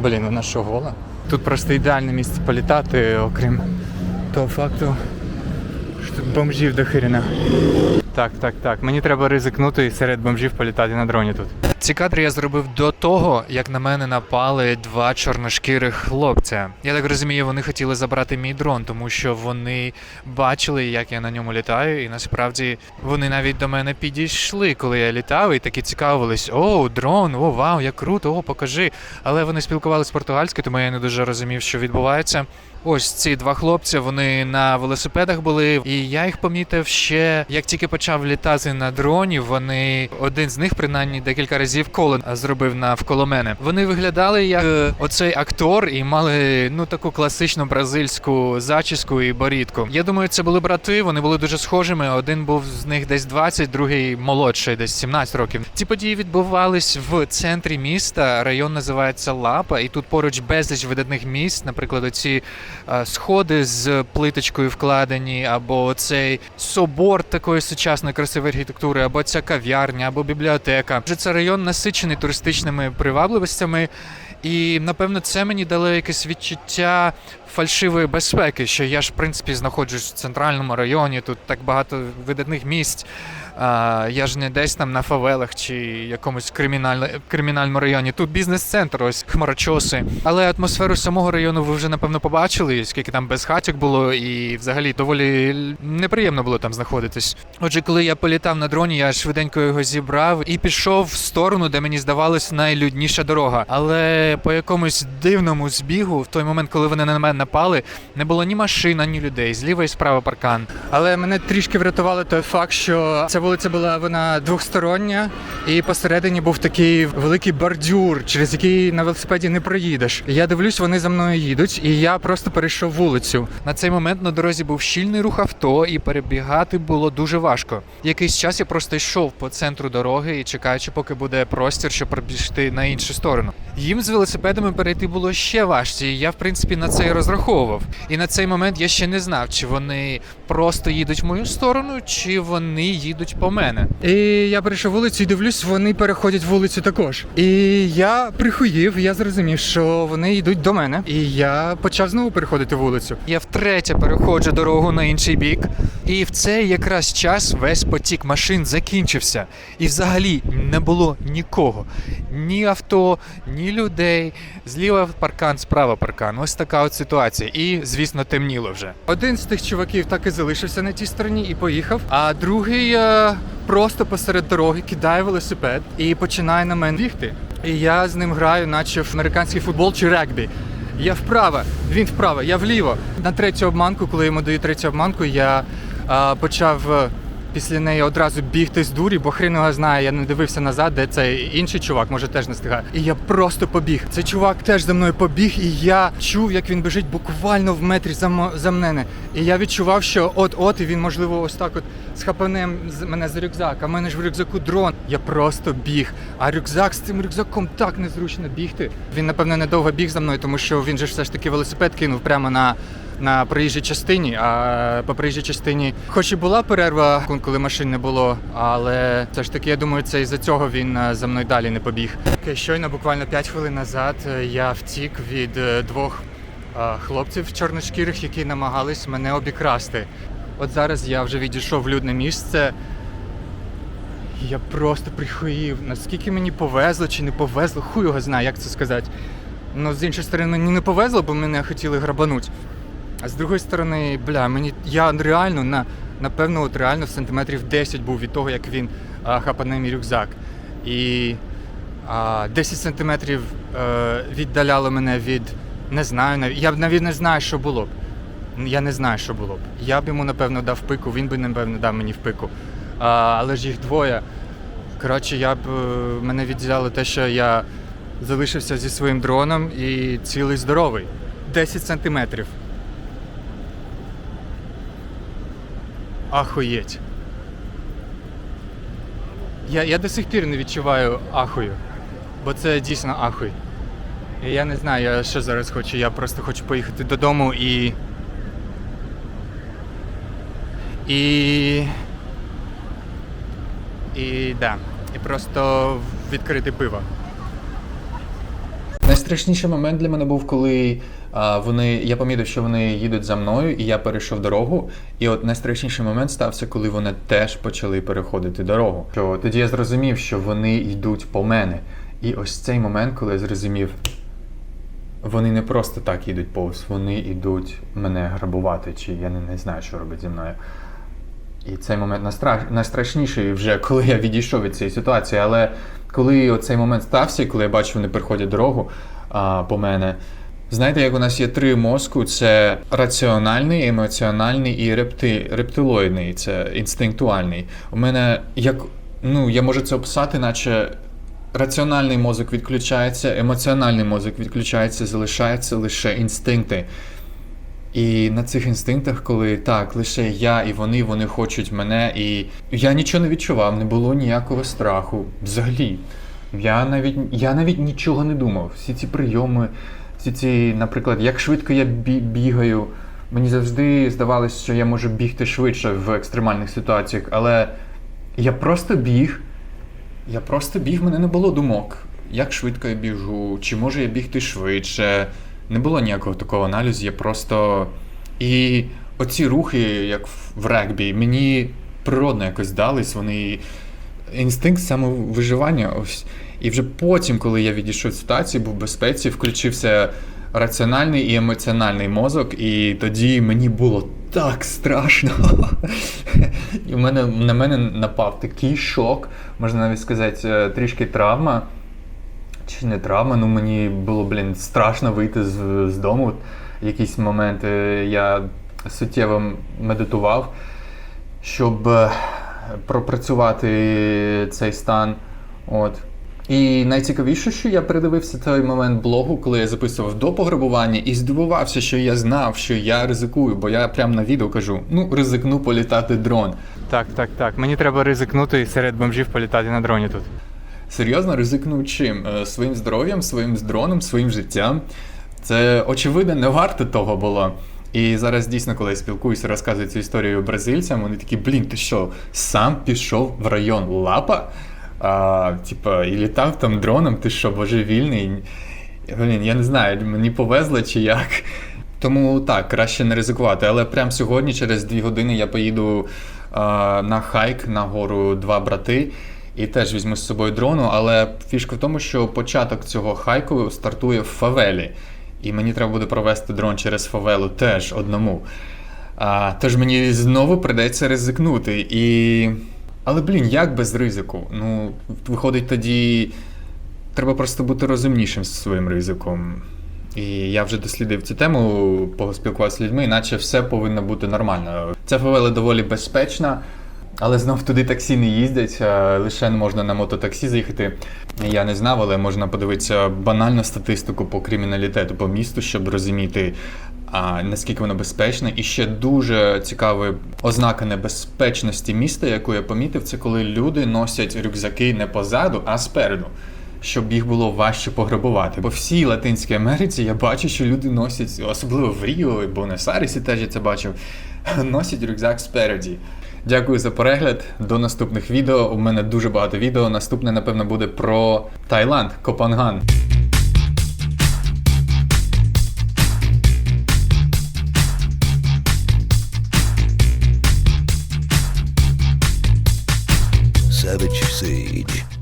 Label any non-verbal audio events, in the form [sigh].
Блін, вона що гола? Тут просто ідеальне місце політати, окрім того факту, тут бомжів до хирина. Так, так, так. Мені треба ризикнути і серед бомжів політати на дроні тут. Ці кадри я зробив до того, як на мене напали два чорношкірих хлопця. Я так розумію, вони хотіли забрати мій дрон, тому що вони бачили, як я на ньому літаю, і насправді вони навіть до мене підійшли, коли я літав, і такі цікавились: о, дрон, о, вау, як круто, о, покажи. Але вони спілкувалися португальською, тому я не дуже розумів, що відбувається. Ось ці два хлопці, вони на велосипедах були, і я їх помітив ще як тільки почав літати на дроні. Вони один з них, принаймні, декілька разів коло зробив навколо мене. Вони виглядали як е, оцей актор і мали ну таку класичну бразильську зачіску і борідку. Я думаю, це були брати. Вони були дуже схожими. Один був з них десь 20, другий молодший, десь 17 років. Ці події відбувались в центрі міста. Район називається Лапа, і тут поруч безліч видатних місць, наприклад, оці сходи з плиточкою вкладені, або цей собор такої сучасної красивої архітектури, або ця кав'ярня, або бібліотека. Вже це район насичений туристичними привабливостями. І напевно це мені дало якесь відчуття фальшивої безпеки, що я ж в принципі знаходжусь в центральному районі, тут так багато видатних місць. Я ж не десь там на фавелах чи якомусь кримінально, кримінальному районі. Тут бізнес-центр, ось хмарочоси. Але атмосферу самого району ви вже напевно побачили, скільки там безхатьок було, і взагалі доволі неприємно було там знаходитись. Отже, коли я політав на дроні, я швиденько його зібрав і пішов в сторону, де мені здавалось найлюдніша дорога. Але по якомусь дивному збігу, в той момент, коли вони на мене напали, не було ні машин, ні людей. Зліва і справа паркан. Але мене трішки врятувало той факт, що ця вулиця була вона двохстороння, і посередині був такий великий бордюр, через який на велосипеді не проїдеш. Я дивлюсь, вони за мною їдуть, і я просто перейшов вулицю. На цей момент на дорозі був щільний рух авто, і перебігати було дуже важко. Якийсь час я просто йшов по центру дороги і чекаючи, поки буде простір, щоб пробігти на іншу сторону. Їм з велосипедами перейти було ще важче, і я в принципі на це і розраховував. І на цей момент я ще не знав, чи вони просто їдуть в мою сторону, чи вони їдуть по мене. І я перейшов вулицю і дивлюсь, вони переходять вулицю також. І я прихуїв, я зрозумів, що вони йдуть до мене. І я почав знову переходити вулицю. Я втретє переходжу дорогу на інший бік. І в цей якраз час весь потік машин закінчився. І взагалі не було нікого. Ні авто, ні людей. Зліва паркан, справа паркан. Ось така от ситуація. І, звісно, темніло вже. Один з тих чуваків так і залишився на тій стороні і поїхав. А другий е, просто посеред дороги кидає велосипед і починає на мене бігти. І я з ним граю, наче в американський футбол чи регбі. Я вправо, він вправо, я вліво. На третю обманку, коли йому даю третю обманку, я а, почав е, після неї одразу бігти з дурі, бо хрен його знає, я не дивився назад, де цей інший чувак, може теж не встигає. І я просто побіг. Цей чувак теж за мною побіг, і я чув, як він біжить буквально в метрі за, за мене. І я відчував, що от-от, і він, можливо, ось так от схапане мене за рюкзак, а в мене ж в рюкзаку дрон. Я просто біг. А рюкзак з цим рюкзаком так незручно бігти. Він, напевно, недовго біг за мною, тому що він же все ж таки велосипед кинув прямо на. На проїжджій частині, а по проїжджій частині, хоч і була перерва, коли машин не було, але все ж таки, я думаю, це із-за цього він е, за мною далі не побіг. Щойно, буквально 5 хвилин назад, е, я втік від е, двох хлопців чорношкірих, які намагались мене обікрасти. От зараз я вже відійшов в людне місце. Я просто прихоїв, наскільки мені повезло чи не повезло, хуй його знає, як це сказати. Ну, з іншої сторони, мені не повезло, бо мене хотіли грабануть. А з другої сторони, бля, мені я реально на напевно, от реально сантиметрів 10 був від того, як він а, хапане мій рюкзак. І а, 10 сантиметрів е, віддаляло мене від не знаю, нав- я б навіть не знаю, що було б. Я не знаю, що було б. Я б йому, напевно, дав пику, він би, напевно, дав мені в пику. А, але ж їх двоє. Коротше, я б е, мене відділяло те, що я залишився зі своїм дроном і цілий здоровий. 10 сантиметрів. Ахуєть. Я, я до сих пір не відчуваю ахую, бо це дійсно ахуй. І я не знаю, я що зараз хочу. Я просто хочу поїхати додому і. І. І да. І просто відкрити пиво. Найстрашніший момент для мене був, коли вони. Я помітив, що вони їдуть за мною, і я перейшов дорогу. І от найстрашніший момент стався, коли вони теж почали переходити дорогу. Що тоді я зрозумів, що вони йдуть по мене. І ось цей момент, коли я зрозумів, вони не просто так їдуть повз, вони йдуть мене грабувати, чи я не, не знаю, що робить зі мною. І цей момент найстраш... найстрашніший вже [laughs] коли я відійшов від цієї ситуації. Але коли оцей момент стався, коли я бачу, вони переходять дорогу а, по мене. Знаєте, як у нас є три мозку: це раціональний, емоціональний і репти... рептилоїдний, це інстинктуальний. У мене як ну я можу це описати, наче раціональний мозок відключається, емоціональний мозок відключається, залишаються лише інстинкти. І на цих інстинктах, коли так, лише я і вони, вони хочуть мене, і я нічого не відчував, не було ніякого страху. Взагалі. Я навіть, я навіть нічого не думав. Всі ці прийоми, всі ці, наприклад, як швидко я бігаю. Мені завжди здавалося, що я можу бігти швидше в екстремальних ситуаціях, але я просто біг. Я просто біг, мене не було думок. Як швидко я біжу, чи можу я бігти швидше. Не було ніякого такого аналізу, я просто. І оці рухи, як в- регбі, мені природно якось дались, вони інстинкт самовиживання. Ось. І вже потім, коли я відійшов з ситуації, був в безпеці, включився раціональний і емоціональний мозок, і тоді мені було так страшно. І в мене, на мене напав такий шок, можна навіть сказати, е, трішки травма. Чи не травма, ну мені було, блін, страшно вийти з, з дому. Якісь моменти я суттєво медитував, щоб е, пропрацювати цей стан. От. І найцікавіше, що я передивився той момент блогу, коли я записував до пограбування, і здивувався, що я знав, що я ризикую, бо я прямо на відео кажу: ну, ризикну політати дрон. Так, так, так. Мені треба ризикнути і серед бомжів політати на дроні тут. Серйозно ризикнув чим? Е, Своїм здоров'ям, своїм дроном, своїм життям. Це очевидно не варто того було. І зараз дійсно, коли я спілкуюся, розказую цю історію бразильцям, вони такі, блін, ти що, сам пішов в район Лапа? А, типа, і літав там дроном, ти що, божевільний? Блін, я не знаю, мені повезло чи як. Тому так, краще не ризикувати. Але прямо сьогодні, через дві години, я поїду а, на хайк на гору Два брати. І теж візьму з собою дрону, але фішка в тому, що початок цього хайку стартує в фавелі. І мені треба буде провести дрон через фавелу теж одному. А, тож мені знову придеться ризикнути. І... Але, блін, як без ризику? Ну, виходить, тоді треба просто бути розумнішим зі своїм ризиком. І я вже дослідив цю тему, поспілкувався з людьми, іначе все повинно бути нормально. Ця фавела доволі безпечна, але знов туди таксі не їздять, лише можна на мототаксі заїхати. Я не знав, але можна подивитися банальну статистику по криміналітету по місту, щоб розуміти, наскільки воно безпечне. І ще дуже цікава ознака небезпечності міста, яку я помітив, це коли люди носять рюкзаки не позаду, а спереду. Щоб їх було важче пограбувати. По всій Латинській Америці я бачу, що люди носять, особливо в Ріо і Буенос-Айресі теж я це бачив, [laughs] носять рюкзак спереді. Дякую за перегляд. До наступних відео. У мене дуже багато відео. Наступне, напевно, буде про Таїланд, Копанган. Savage Sage.